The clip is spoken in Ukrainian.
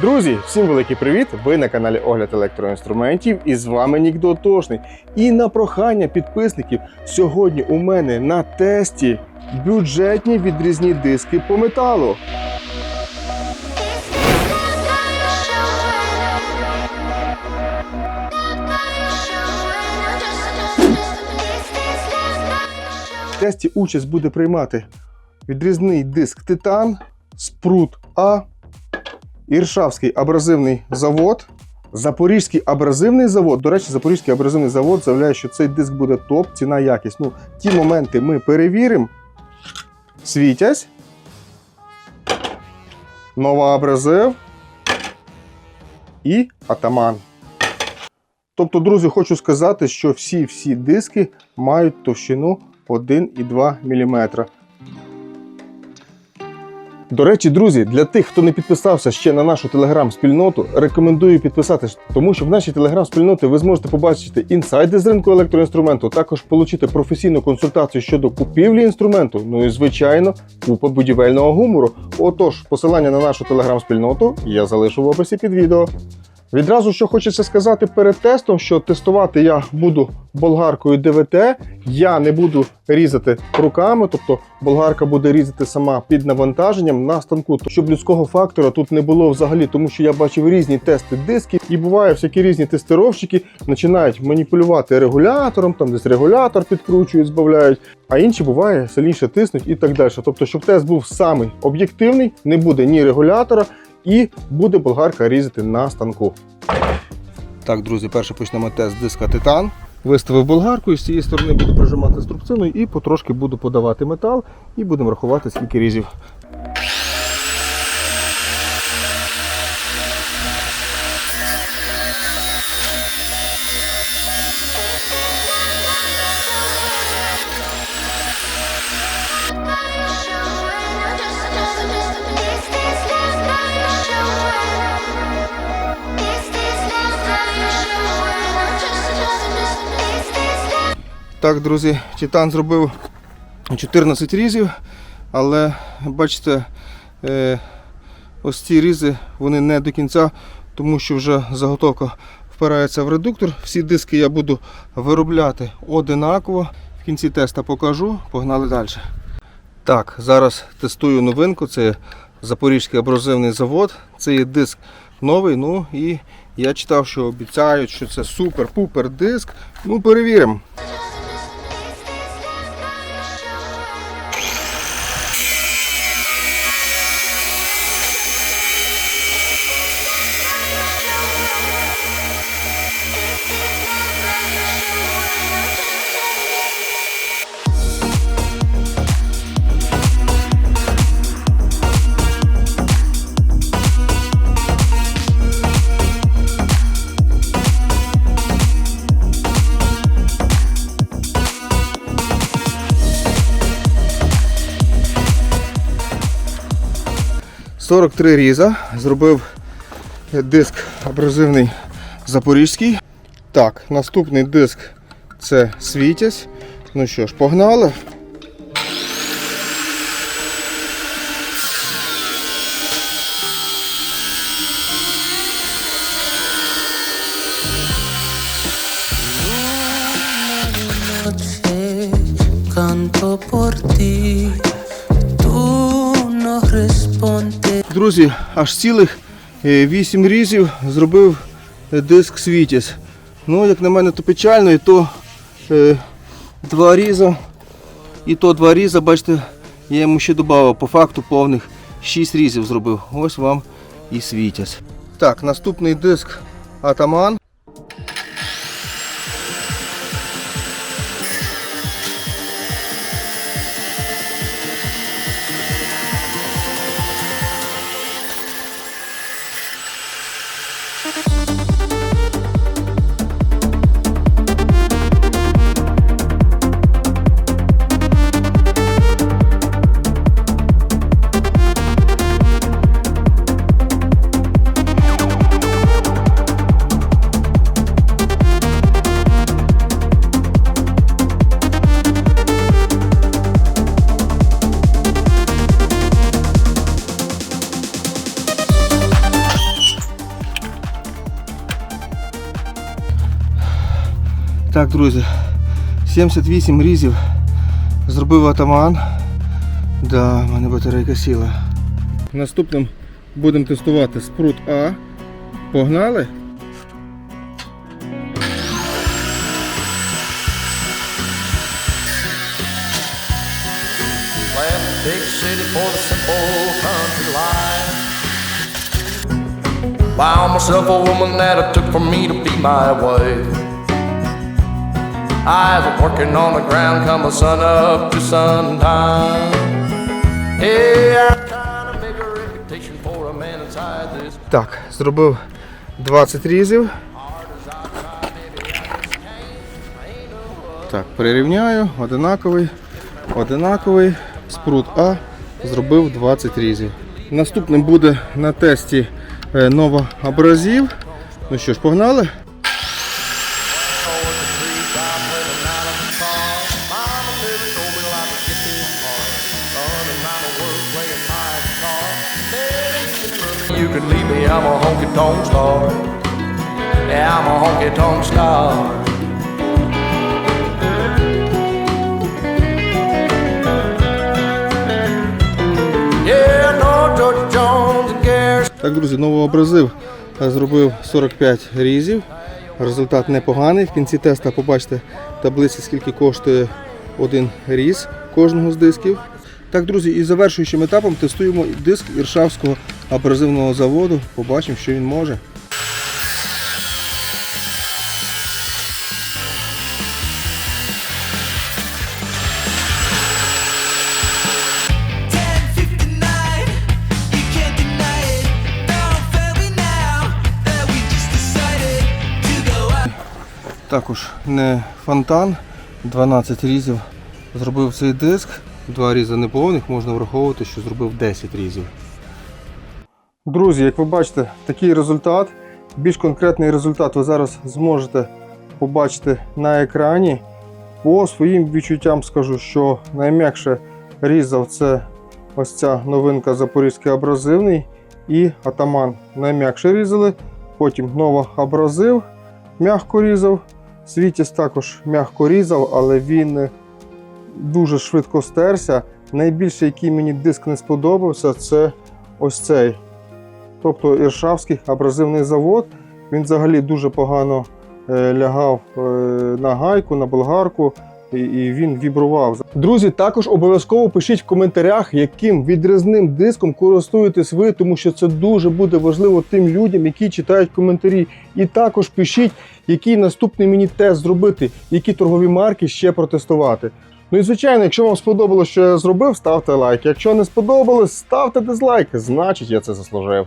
Друзі, всім великий привіт! Ви на каналі Огляд електроінструментів і з вами Нік Дотошний. І на прохання підписників сьогодні у мене на тесті бюджетні відрізні диски по металу. В тесті участь буде приймати відрізний диск Титан, Спрут А, Іршавський абразивний завод, Запорізький абразивний завод. До речі, Запорізький абразивний завод заявляє, що цей диск буде топ, ціна якість. Ну, ті моменти ми перевіримо. Світязь. Нова абразив і атаман. Тобто, друзі, хочу сказати, що всі-всі диски мають товщину 1,2 мм. До речі, друзі, для тих, хто не підписався ще на нашу телеграм-спільноту, рекомендую підписатись, тому що в нашій телеграм-спільноті ви зможете побачити інсайди з ринку електроінструменту, також отримати професійну консультацію щодо купівлі інструменту. Ну і звичайно, купа будівельного гумору. Отож, посилання на нашу телеграм-спільноту я залишу в описі під відео. Відразу що хочеться сказати перед тестом, що тестувати я буду болгаркою ДВТ. Я не буду різати руками, тобто болгарка буде різати сама під навантаженням на станку, щоб людського фактора тут не було взагалі, тому що я бачив різні тести дисків, і буває всякі різні тестировщики починають маніпулювати регулятором, там десь регулятор підкручують, збавляють, а інші буває сильніше тиснуть і так далі. Тобто, щоб тест був самий об'єктивний, не буде ні регулятора, і буде болгарка різати на станку. Так, друзі, перше почнемо тест диска Титан. Виставив болгарку і з цієї сторони буду прижимати струбциною і потрошки буду подавати метал і будемо рахувати, скільки різів. Так, друзі, Титан зробив 14 різів, але бачите, е, ось ці різи вони не до кінця, тому що вже заготовка впирається в редуктор. Всі диски я буду виробляти одинаково. В кінці теста покажу. Погнали далі. Так, зараз тестую новинку. Це Запорізький абразивний завод. Це є диск новий. Ну і я читав, що обіцяють, що це супер-пупер диск. Ну, перевіримо. – 43 різа. Зробив диск абразивний запорізький. Так, наступний диск це світязь. Ну що ж, погнали. canto por ti. Друзі, аж цілих 8 різів зробив е, диск світязь. Ну, як на мене, то печально, і то е, два різа. І то два різа, бачите, я йому ще додав по факту повних 6 різів зробив. Ось вам і світязь. Так, наступний диск Атаман. Так, друзі, 78 різів зробив атаман. Да, в мене батарейка сіла. Наступним будемо тестувати спрут А. Погнали. Big city. Found myself a woman that it took for me to be my wife. I was working on the ground, come the sun up to sundown. This. Так, зробив 20 різів. Так, перерівняю, одинаковий, одинаковий. Спрут А зробив 20 різів. Наступним буде на тесті е, нова абразів. Ну що ж, погнали? You can leave me, I'm a honky tonk star. Yeah, I'm a honky tonk star. Так, друзі, новообразив е, зробив 45 різів. Результат непоганий. В кінці теста побачите таблиці, скільки коштує один різ кожного з дисків. Так, друзі, і завершуючим етапом тестуємо диск Іршавського абразивного заводу. Побачимо, що він може. Також не фонтан, 12 різів зробив цей диск, два різи неповних, можна враховувати, що зробив 10 різів. Друзі, як ви бачите, такий результат. Більш конкретний результат ви зараз зможете побачити на екрані. По своїм відчуттям скажу, що найм'якше різав це ось ця новинка Запорізький абразивний і атаман найм'якше різали. Потім нова абразив м'яко різав. Світіс також м'яко різав, але він дуже швидко стерся. Найбільше, який мені диск не сподобався, це ось цей. Тобто Іршавський абразивний завод. Він взагалі дуже погано е, лягав е, на гайку, на болгарку. І, він вібрував. Друзі, також обов'язково пишіть в коментарях, яким відрізним диском користуєтесь ви, тому що це дуже буде важливо тим людям, які читають коментарі. І також пишіть, який наступний мені тест зробити, які торгові марки ще протестувати. Ну і звичайно, якщо вам сподобалося, що я зробив, ставте лайк. Якщо не сподобалось, ставте дизлайк. Значить, я це заслужив.